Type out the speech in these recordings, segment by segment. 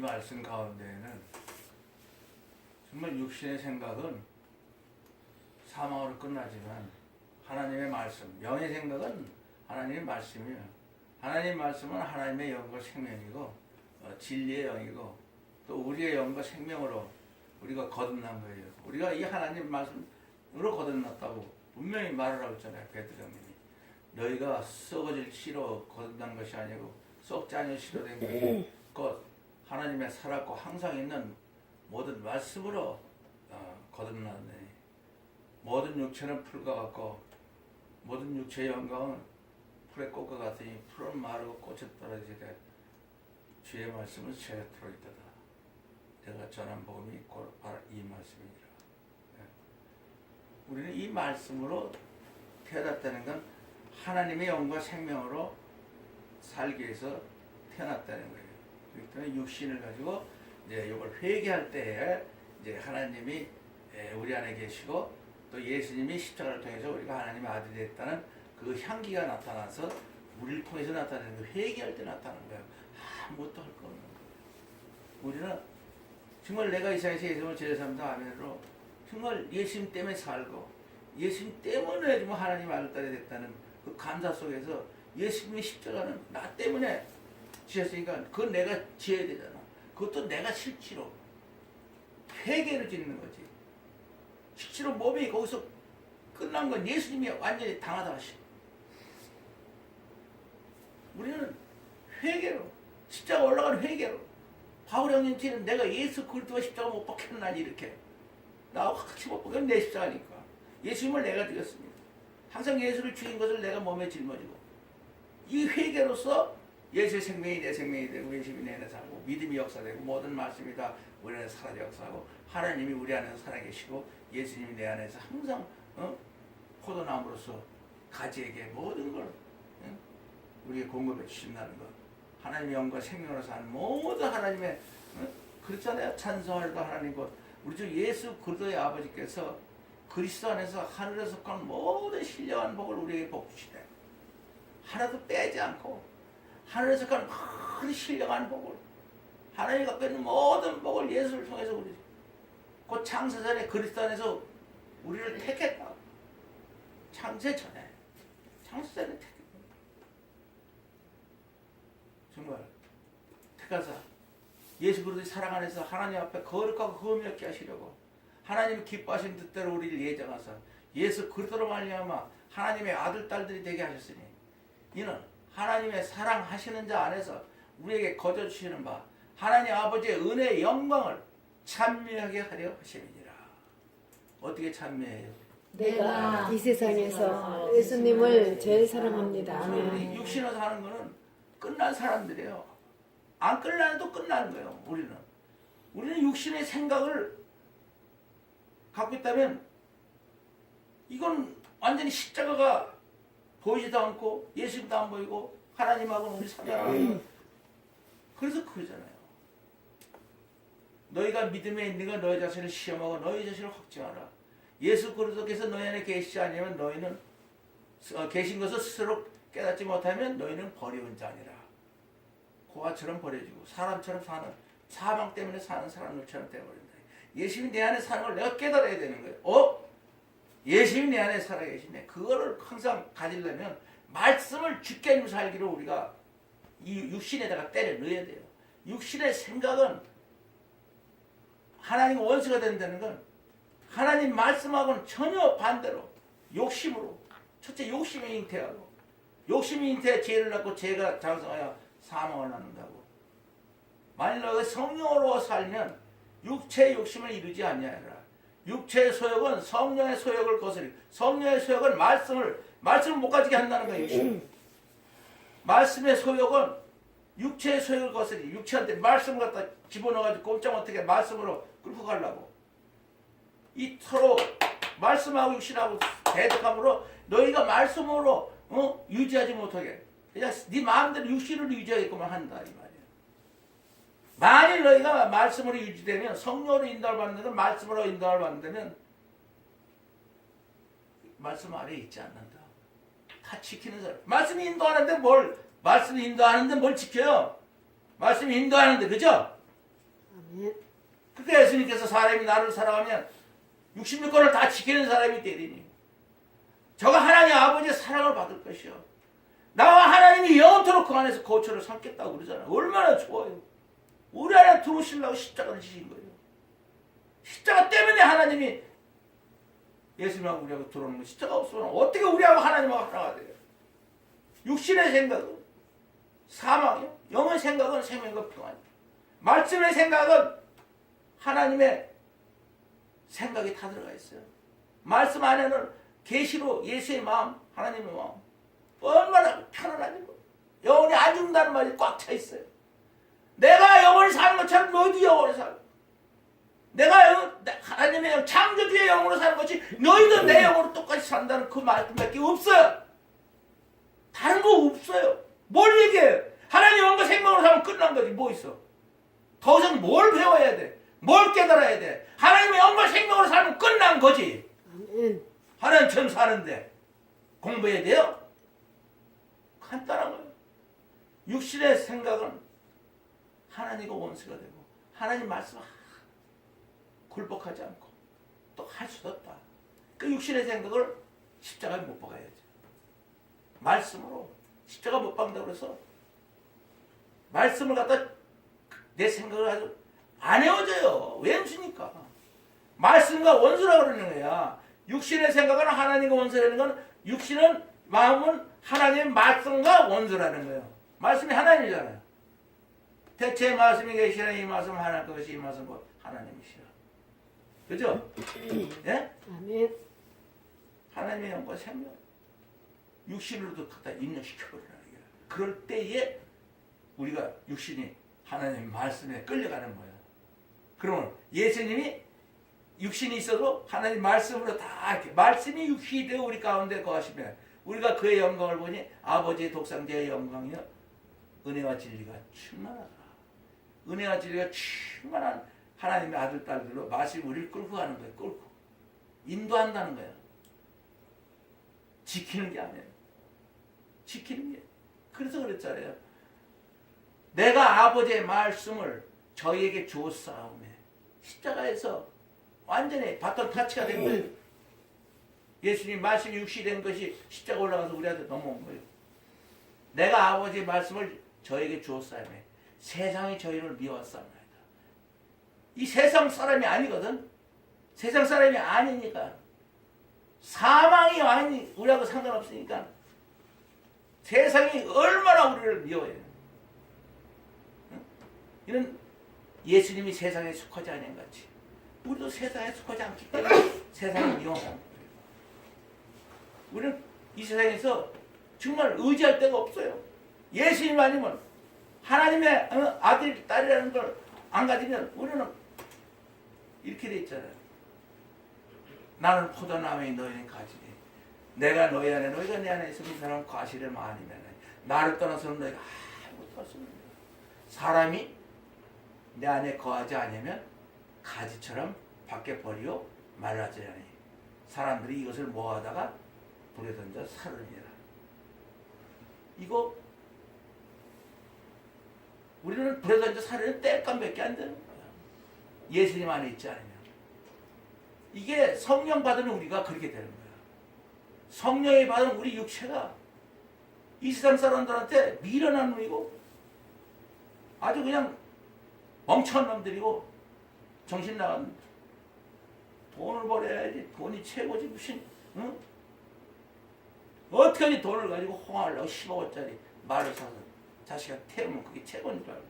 말씀 가운데에는 정말 육신의 생각은 사망으로 끝나지만 하나님의 말씀, 영의 생각은 하나님의 말씀이에요. 하나님의 말씀은 하나님의 영과 생명이고 어, 진리의 영이고 또 우리의 영과 생명으로 우리가 거듭난 거예요. 우리가 이 하나님 말씀으로 거듭났다고 분명히 말을 하고 있잖아요. 베드로님이 너희가 썩어질 씨로 거듭난 것이 아니고 썩지 않을 씨로 된 것이 곧 하나님의 살았고 항상 있는 모든 말씀으로 어, 거듭났네. 모든 육체는 풀과 같고 모든 육체의 영광은 풀의 꽃과 같으니 풀은 마르고 꽃이 떨어지되 주의 말씀은 새가 들어있도다. 내가 전한 복음이 곧 바로 이 말씀이니라. 예. 우리는 이 말씀으로 태어났다는 건 하나님의 영과 생명으로 살기 위해서 태어났다는 거예요. 그렇기 때문에 육신을 가지고 이제 이걸 회개할 때에 이제 하나님이 에, 우리 안에 계시고 또 예수님이 십자가를 통해서 우리가 하나님의 아들이 됐다는 그 향기가 나타나서 우리를 통해서 나타나는 거 회개할 때 나타나는 거예요. 아무것도 할 거 없는 거예요. 우리는 정말 내가 이 세상에서 예수님을 제사함다 아멘으로 정말 예수님 때문에 살고 예수님 때문에 좀 하나님 아들딸이 됐다는 그 감사 속에서 예수님의 십자가는 나 때문에 지었으니까 그건 내가 지어야 되잖아. 그것도 내가 실제로 회개를 짓는 거지. 실제로 몸이 거기서 끝난 건 예수님이 완전히 당하다 하시. 우리는 회개로 십자가 올라가는 회개로 바울 형님처럼 내가 예수 그리스도가 십자가 못 박혔나니 이렇게 나하고 같이 못 박혔는 내 십자가니까 예수님을 내가 죽였습니다. 항상 예수를 죽인 것을 내가 몸에 짊어지고 이 회개로서 예수의 생명이 내 생명이 되고 예수님이 내 안에 살고 믿음이 역사되고 모든 말씀이 다 우리 안에서 살아 역사하고 하나님이 우리 안에서 살아계시고 예수님이 내 안에서 항상 어? 포도나무로서 가지에게 모든 걸 어? 우리에게 공급해 주신다는 것 하나님의 영과 생명으로 사는 모든 하나님의 어? 그렇잖아요 찬송할도 하나님 것 우리 주 예수 그리스도의 아버지께서 그리스도 안에서 하늘에서 속한 모든 신령한 복을 우리에게 복 주시되 하나도 빼지 않고 하늘에서 속한 모든 신령한 복을 하나님이 갖고 있는 모든 복을 예수를 통해서 우리 그 창세 전에 그리스도 안에서 우리를 택했다. 창세 전에. 창세 전에 택했다. 정말 택하사. 예수 그리스도의 사랑 안에서 하나님 앞에 거룩하고 흠이 없게 하시려고 하나님 기뻐하신 뜻대로 우리를 예정하사 예수 그리스도로 말미암아 하나님의 아들 딸들이 되게 하셨으니 이는 하나님의 사랑하시는 자 안에서 우리에게 거저 주시는 바 하나님 아버지의 은혜의 영광을 찬미하게 하려 하심이니라. 어떻게 찬미해요? 내가 이 세상에서 예수님을 제일 사랑합니다. 육신으로 사는 거는 끝난 사람들이에요. 안 끝나도 끝나는 거예요. 우리는 우리는 육신의 생각을 갖고 있다면 이건 완전히 십자가가 보이지도 않고 예수님도 안 보이고 하나님하고는 우리 사랑하는 그래서 그러잖아요. 너희가 믿음에 있는 건 너희 자신을 시험하고 너희 자신을 확증하라. 예수 그리스도께서 너희 안에 계시지 않으면 너희는 어, 계신 것을 스스로 깨닫지 못하면 너희는 버리운 자니라. 고아처럼 버려지고 사람처럼 사는 사망 때문에 사는 사람들처럼 되어버린다. 예수님이 내 안에 사는 걸 내가 깨달아야 되는 거예요. 어? 예수님이 내 안에 살아계시네. 그거를 항상 가지려면 말씀을 죽게 살기로 우리가 이 육신에다가 때려 넣어야 돼요. 육신의 생각은 하나님 원수가 된다는 건 하나님 말씀하고는 전혀 반대로 욕심으로 첫째 욕심이 잉태하고 욕심이 잉태해 죄를 낳고 죄가 장성하여 사망을 낳는다고 만일 너가 성령으로 살면 육체의 욕심을 이루지 아니하리라 육체의 소욕은 성령의 소욕을 거스리 성령의 소욕은 말씀을 말씀을 못 가지게 한다는 거예요 욕심. 말씀의 소욕은 육체의 소욕을 거스리 육체한테 말씀을 갖다 집어넣어가지고 꼼짝 못하게 말씀으로 끌고 가려고 이 서로 말씀하고 육신하고 대적함으로 너희가 말씀으로 어? 유지하지 못하게 그냥 네 마음대로 육신으로 유지하게끔만 한다 이 말이야. 만일 너희가 말씀으로 유지되면 성령으로 인도를 받는 건 말씀으로 인도를 받는다면 말씀 아래 있지 않는다. 다 지키는 사람. 말씀이 인도하는데 뭘 말씀이 인도하는데 뭘 지켜요? 말씀이 인도하는데 그죠? 아멘. 그때 예수님께서 사람이 나를 사랑하면 66권을 다 지키는 사람이 되리니 저가 하나님 아버지의 사랑을 받을 것이요 나와 하나님이 영원토록 그 안에서 거처를 삼겠다고 그러잖아요 얼마나 좋아요 우리 안에 들어오시려고 십자가를 지신 거예요 십자가 때문에 하나님이 예수님하고 우리하고 들어오는 거예요 십자가 없으면 어떻게 우리하고 하나님하고 하나가 돼요 육신의 생각은 사망이요 영의 생각은 생명과 평안이요 말씀의 생각은 하나님의 생각이 다 들어가 있어요. 말씀 안에는 계시로 예수의 마음, 하나님의 마음 얼마나 편안하냐고. 영혼이 안 죽는다는 말이 꽉 차 있어요. 내가 영원히 사는 것처럼 너희도 영원히 살고 내가 영, 하나님의 영, 창조주의 영으로 사는 것이 너희도 내 영으로 똑같이 산다는 그 말씀밖에 없어요. 다른 거 없어요. 뭘 얘기해요? 하나님 영과 생명으로 살면 끝난 거지 뭐 있어? 더 이상 뭘 배워야 돼? 뭘 깨달아야 돼? 하나님의 영과 생명으로 살면 끝난 거지. 하나님처럼 사는데 공부해야 돼요? 간단한 거예요. 육신의 생각은 하나님과 원수가 되고 하나님 말씀 굴복하지 않고 또 할 수도 없다. 그 육신의 생각을 십자가에 못 박아야지. 말씀으로 십자가 못 박는다고 그래서 말씀을 갖다 내 생각을 아주 안 헤어져요. 왼수니까. 말씀과 원수라 그러는 거야. 육신의 생각은 하나님과 원수라는 건 육신은 마음은 하나님의 말씀과 원수라는 거예요. 말씀이 하나님이잖아요. 대체 말씀이 계시나 이 말씀 하나 그것이 이 말씀 뭐 하나님이시라. 그죠? 예? 아멘. 하나님의 영과 생명 육신으로도 갖다 입력시켜버리는 거예요. 그럴 때에 우리가 육신이 하나님 말씀에 끌려가는 거예요. 그러면 예수님이 육신이 있어도 하나님 말씀으로 다 이렇게 말씀이 육신이 되어 우리 가운데 거하시면 우리가 그의 영광을 보니 아버지의 독상자의 영광이요 은혜와 진리가 충만하다. 은혜와 진리가 충만한 하나님의 아들 딸들로 마치 우리를 끌고 가는 거예요. 끌고 인도한다는 거예요. 지키는 게 아니에요. 지키는 게. 그래서 그랬잖아요. 내가 아버지의 말씀을 저희에게 주었사오매 십자가에서 완전히 바톤 타치가 된 거예요. 예수님 말씀이 육시된 것이 십자가 올라가서 우리한테 넘어온 거예요. 내가 아버지의 말씀을 저에게 주었사오매 세상이 저희를 미워했사옵니다. 이 세상 사람이 아니거든. 세상 사람이 아니니까 사망이 아니 우리하고 상관없으니까 세상이 얼마나 우리를 미워해요. 응? 이는 예수님이 세상에 속하지 않은 같이 우리도 세상에 속하지 않기 때문에 미워하는 거예요. 우리는 이 세상에서 정말 의지할 데가 없어요. 예수님 아니면 하나님의 어, 아들 딸이라는 걸 안 가지면 우리는 이렇게 돼 있잖아요. 나는 포도나무에 너희는 가지니 내가 너희 안에 너희가 내 안에 있으면 이 사람은 과실을 많이 내네 나를 떠나서는 너희가 아무것도 없는 거야 사람이 내 안에 거하지 않으면 가지처럼 밖에 버리고 말라지려니 사람들이 이것을 모아다가 불에 던져 사르니라. 이거 우리는 불에 던져 사르는 땔감밖에 안 되는 거야 예수님 안에 있지 않으면 이게 성령 받은 우리가 그렇게 되는 거야. 성령이 받은 우리 육체가 이 세상 사람들한테 미련한 놈이고 아주 그냥 멍청한 놈들이고 정신 나간 돈을 벌어야지 돈이 최고지 무슨 응? 어떻게 하니 돈을 가지고 홍하려고 10억원짜리 말을 사서 자식한테 태우면 그게 최고인 줄 알고.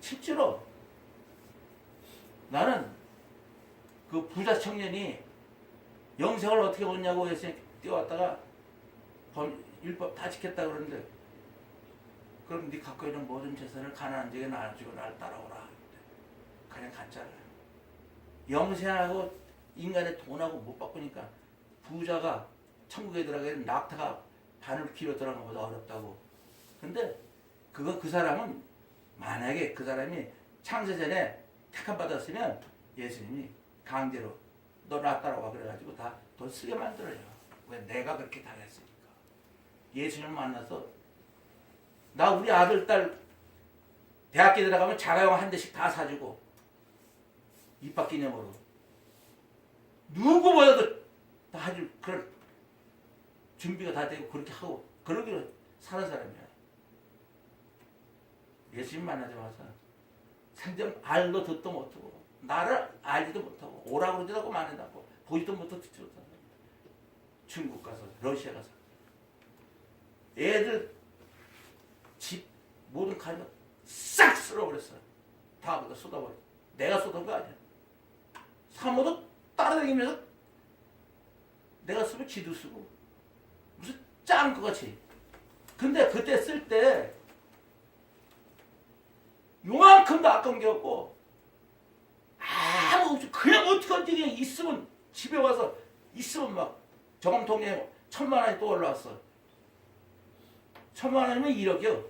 실제로 나는 그 부자 청년이 영생을 어떻게 얻냐고 해서 뛰어왔다가 범, 율법 다 지켰다 그러는데 그럼 네 갖고 있는 모든 재산을 가난한 자에게 나눠주고 날 따라오라. 그냥 갔잖아요 영생하고 인간의 돈하고 못 바꾸니까 부자가 천국에 들어가기는 낙타가 바늘 길어 들어가는 것보다 어렵다고 근데 그거 그 사람은 만약에 그 사람이 창세전에 택함 받았으면 예수님이 강제로 너나 따라와 그래가지고 다 돈 쓰게 만들어요. 왜 내가 그렇게 당했으니까. 예수님 만나서 나 우리 아들 딸 대학교 들어가면 자가용 한 대씩 다 사주고 입학 기념으로 누구보다도 다 해줄 그런 준비가 다 되고 그렇게 하고 그러기로 사는 사람이야. 예수님 만나자마자 생전 알도 듣도 못하고 나를 알지도 못하고 오라고 그러지도 않고 말한다고 보지도 못하고 듣지도 못하고 중국 가서 러시아 가서 애들 집 모든 가면 싹 쓸어버렸어. 다 그다 쏟아버려. 내가 쏟은 거 아니야. 사모도 따라다니면서 내가 쓰면 지도 쓰고 짱것 같이. 근데 그때 쓸 때 요만큼도 아까운 게 없고 아무 없이 그냥 어떻게 그냥 있으면 집에 와서 있으면 막 저금통에 천만 원이 또 올라왔어. 천만 원이면 1억이요.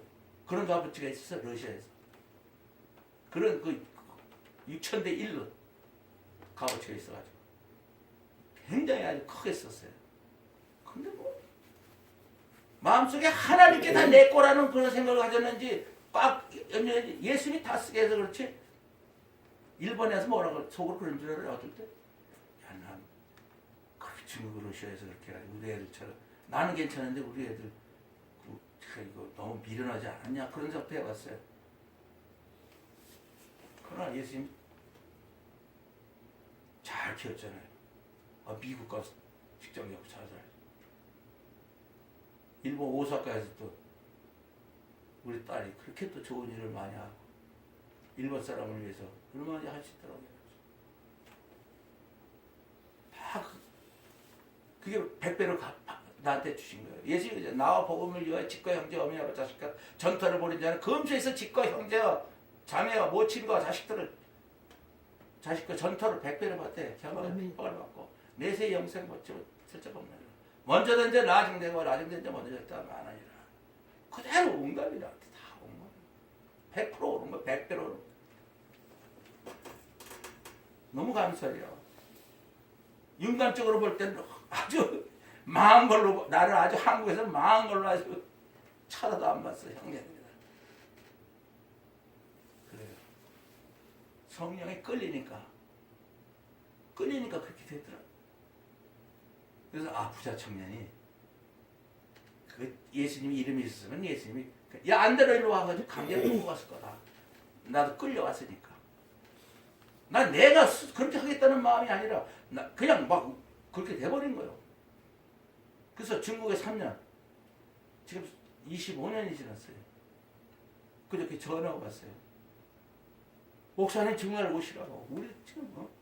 그런 값어치가 있었어 러시아에서. 그런 그 6천 대 1로 값어치가 있어가지고 굉장히 아주 크게 썼어요. 근데 뭐 마음속에 하나님께 다 내 거라는 그런 생각을 가졌는지 꽉 연연히 예수님이 다 쓰게 해서 그렇지 일본에서 뭐라고 속으로 그런 줄 알아요 어떨 때? 야, 난 중국 러시아에서 그렇게 해가지고 우리 애들처럼 나는 괜찮은데 우리 애들 그, 참 이거 너무 미련하지 않았냐 그런 생각도 해봤어요. 그러나 예수님 잘 키웠잖아요. 아, 미국 가서 직장 갖고 잘 살아요. 일본 오사카에서 또 우리 딸이 그렇게 또 좋은 일을 많이 하고 일본 사람을 위해서 얼마나 하시더라고요. 다 그, 그게 백배로 가, 나한테 주신 거예요. 예수님이 나와 복음을 위하여 집과 형제 어머니 아버 자식과 전투를 벌인 자는 금수에서 집과 형제와 자매와 모친과 자식들을 자식과 전투를 백배로 받대 아멘. 을 받고 내세 영생 받지 슬쩍 없는 먼저 든지 나중되고 나중된지 먼저 됐다 많으니라. 그대로 응답이라. 다 응답. 100% 오른 거 100배로 오른 거. 너무 감사해요. 인간적으로 볼 때는 아주 망한 걸로 보- 나를 아주 한국에서 망한 걸로 아주 쳐다도 안 봤어 형제입니다 그래요. 성령에 끌리니까. 끌리니까 그렇게 되더라 그래서 아 부자 청년이. 그 예수님이 이름이 있었으면 예수님이 야 안대로 일로 와가지고 강제로 끌고 갔을 거다. 나도 끌려왔으니까. 난 내가 스- 그렇게 하겠다는 마음이 아니라 나 그냥 막 그렇게 돼버린 거예요. 그래서 중국에 3년 지금 25년이 지났어요. 그저께 전화가 왔어요. 목사님 정말 오시라고. 우리 지금 뭐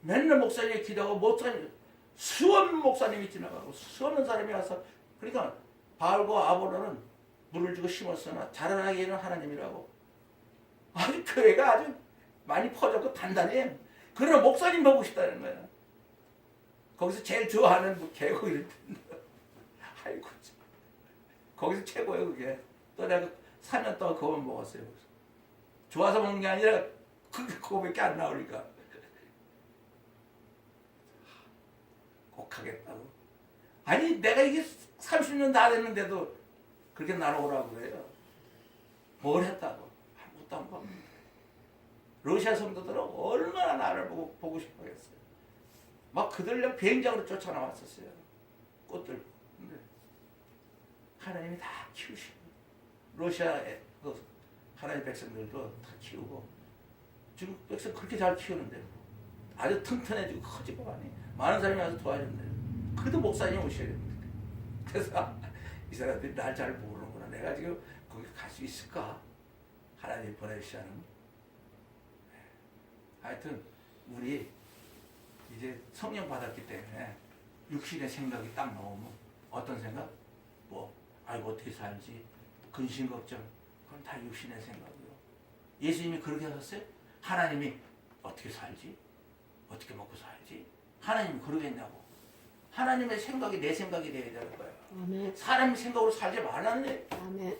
맨날 목사님이 기도하고 목사님 수원 목사님이 지나가고 수없는 사람이 와서 그러니까 바알과 아볼로는 물을 주고 심었으나 자라나기에는 하나님이라고. 아주 교회가 아주 많이 퍼졌고 단단해. 그러나 목사님 보고 싶다는 거야. 거기서 제일 좋아하는 뭐 개고기를 아이고 참. 거기서 최고예요 그게. 또 내가 4년 동안 그거만 먹었어요 좋아서 먹는 게 아니라 그거밖에 안 나오니까 꼭 하겠다고. 아니 내가 이게 30년 다 됐는데도 그렇게 날아오라고 그래요. 뭘 했다고? 아무것도 안 봤는데. 러시아 성도들은 얼마나 나를 보고, 보고 싶어 했어요. 막 그들을 비행장으로 쫓아나왔었어요. 꽃들. 근데 하나님이 다 키우시고 러시아의 그 하나님 백성들도 다 키우고 중국 백성 그렇게 잘 키우는데 아주 튼튼해지고 커지고 많이 많은 사람이 와서 도와준대요. 그도 목사님 오셔야 됩니다. 그래서 이 사람들이 날 잘 모르는구나. 내가 지금 거기 갈 수 있을까? 하나님 보내주시는. 하여튼 우리 이제 성령 받았기 때문에 육신의 생각이 딱 나오면 어떤 생각? 뭐 아이고 어떻게 살지? 근심 걱정 그건 다 육신의 생각이요. 예수님이 그렇게 하셨어요? 하나님이 어떻게 살지? 어떻게 먹고 살지? 하나님이 그러겠냐고. 하나님의 생각이 내 생각이 돼야 되는 거예요. 아멘. 사람 생각으로 살지 말라는. 아멘.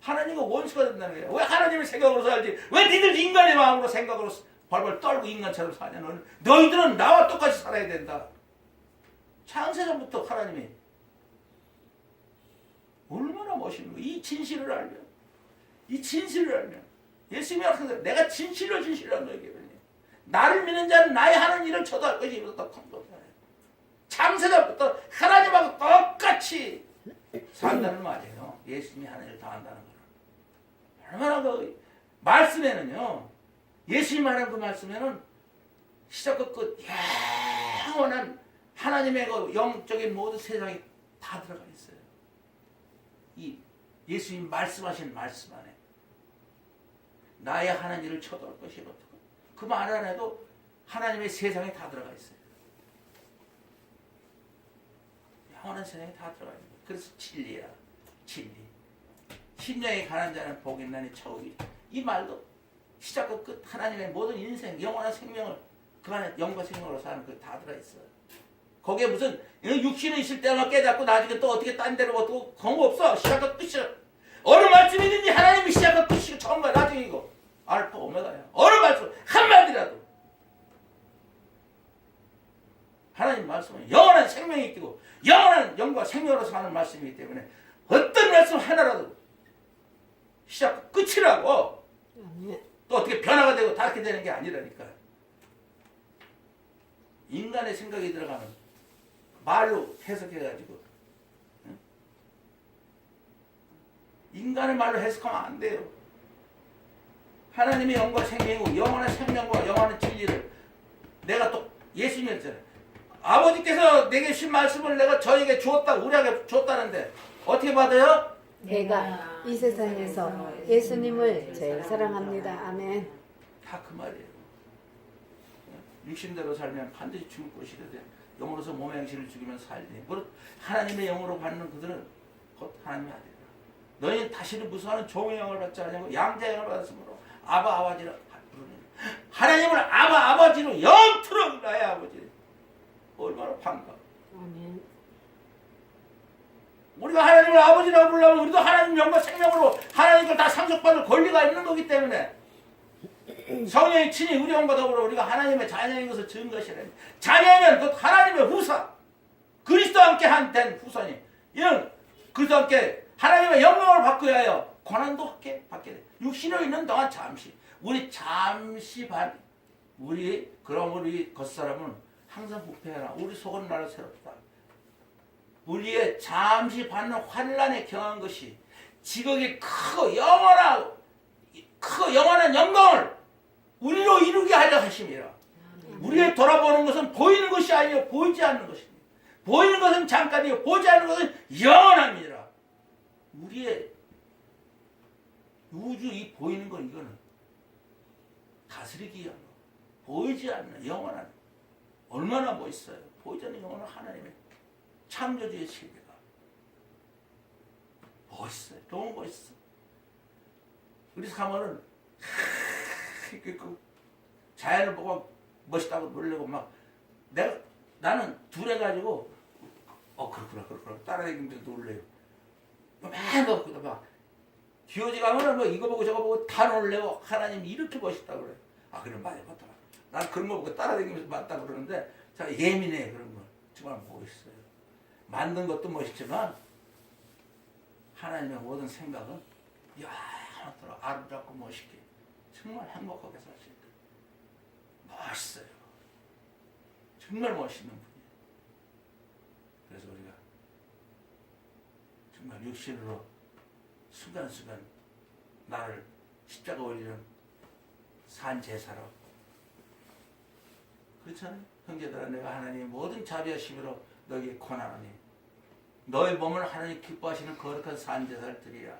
하나님과 원수가 된다는 거예요. 왜 하나님의 생각으로 살지? 왜 니들 인간의 마음으로 생각으로 벌벌 떨고 인간처럼 사냐? 너는 너희들은 나와 똑같이 살아야 된다. 창세전부터 하나님이 얼마나 멋있는 거야. 이 진실을 알면, 이 진실을 알면, 예수님이 하는 내가 진실로 진실로 너에게 나를 믿는 자는 나의 하는 일을 저도 할 것이면서 더 강조하잖아요. 창세자부터 하나님하고 똑같이 산다는 말이에요. 예수님이 하는 일을 다 한다는 거는. 얼마나 그 말씀에는요. 예수님 하는 그 말씀에는 시작과 끝 영원한 하나님의 그 영적인 모든 세상이 다 들어가 있어요. 이 예수님 말씀하신 말씀 안에 나의 하는 일을 쳐도할 것이 어떻고 그 말 안에도 하나님의 세상이 다 들어가 있어요. 영원한 세상이 다 들어가 있는 거예요. 그래서 진리야, 진리. 심령이 가난 자는 복이 있나니 처우이. 이 말도 시작과 끝 하나님의 모든 인생, 영원한 생명을 그 안에 영과 생명으로 사는 그 다 들어 있어요. 거기에 무슨 육신은 있을 때만 깨닫고 나중에 또 어떻게 딴 데로 어떻고 그런 거 없어. 시작과 끝이야. 어느 말씀이든지 하나님이 시작과 끝이고 처음과 나중이고 알파 오메가야. 어느 말씀 한마디라도 하나님 말씀은 영원한 생명이 있고 영원한 영과 생명으로 사는 말씀이기 때문에 어떤 말씀 하나라도 시작 끝이라고. 또 어떻게 변화가 되고 다르게 되는 게 아니라니까 인간의 생각이 들어가면 말로 해석해가지고 응? 인간의 말로 해석하면 안 돼요 하나님의 영과 생명이고 영원한 생명과 영원한 진리를 내가 또 예수님이 했잖아요 아버지께서 내게 신 말씀을 내가 저에게 주었다 우리에게 줬다는데 어떻게 받아요? 내가 이 세상에서 예수님을 제일 사랑합니다. 아멘. 다 그 말이에요. 육신대로 살면 반드시 죽을 것이거든. 영으로서 몸의 행실을 죽이면 살리니. 하나님의 영으로 받는 그들은 곧 하나님의 아들이라. 너희는 다시는 무수하는 종의 영을 받지 않냐고 양자의 영을 받았으므로 아바 부르니 하나님을 아바 아버지로 영토록 나의 아버지. 얼마나 반가워. 아멘. 우리가 하나님을 아버지라고 부르려면 우리도 하나님 영과 생명으로 하나님께 다 상속받을 권리가 있는 거기 때문에 성령이 친히 우리 영과 더불어 우리가 하나님의 자녀인 것을 증거하시라니 자녀면 곧 하나님의 후사 그리스도와 함께 한된 후손이 이는 그리스도와 함께 하나님의 영광을 받고 하여 고난도 함께 받게 돼 육신으로 있는 동안 잠시 우리 잠시 반 우리 그럼 우리 겉사람은 항상 부패하라 우리 속은 나를 새롭다 우리의 잠시 받는 환란에 경한 것이 지극히 크고 영원한 크고 영원한 영광을 우리로 이루게 하려 하심이라. 우리의 돌아보는 것은 보이는 것이 아니요 보이지 않는 것입니다. 보이는 것은 잠깐이요 보지 않는 것은 영원합니다. 우리의 우주 이 보이는 건 이거는 다스리기 위한 거. 보이지 않는 영원한 얼마나 멋있어요. 보이지 않는 영원한 하나님의 창조주의 세계가 멋있어요. 너무 멋있어. 우리 사모는 그 자연을 보고 멋있다고 놀래고 막 내가 나는 둘해 가지고 어 그렇구나 그렇구나 따라다니면서 놀래요. 맨날 그막 기어지 가면은 뭐 이거 보고 저거 보고 다 놀래고 하나님 이렇게 멋있다 그래. 아 그럼 맞아 맞다. 난 그런 거 보고 따라다니면서 맞다 그러는데 자 예민해 그런 거 정말 멋있어요. 만든 것도 멋있지만 하나님의 모든 생각은 영원토록 아름답고 멋있게 정말 행복하게 있다. 멋있어요. 정말 멋있는 분이에요. 그래서 우리가 정말 육신으로 순간순간 나를 십자가 올리는 산 제사로 그렇잖아요. 형제들아 내가 하나님의 모든 자비하심으로 너에게 권하노니 너의 몸을 하나님 기뻐하시는 거룩한 산 제사를 드리라.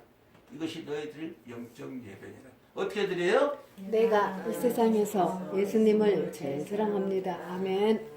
이것이 너희 드릴 영적 예배니라. 어떻게 드려요? 내가 이 세상에서 예수님을 제일 사랑합니다. 아멘.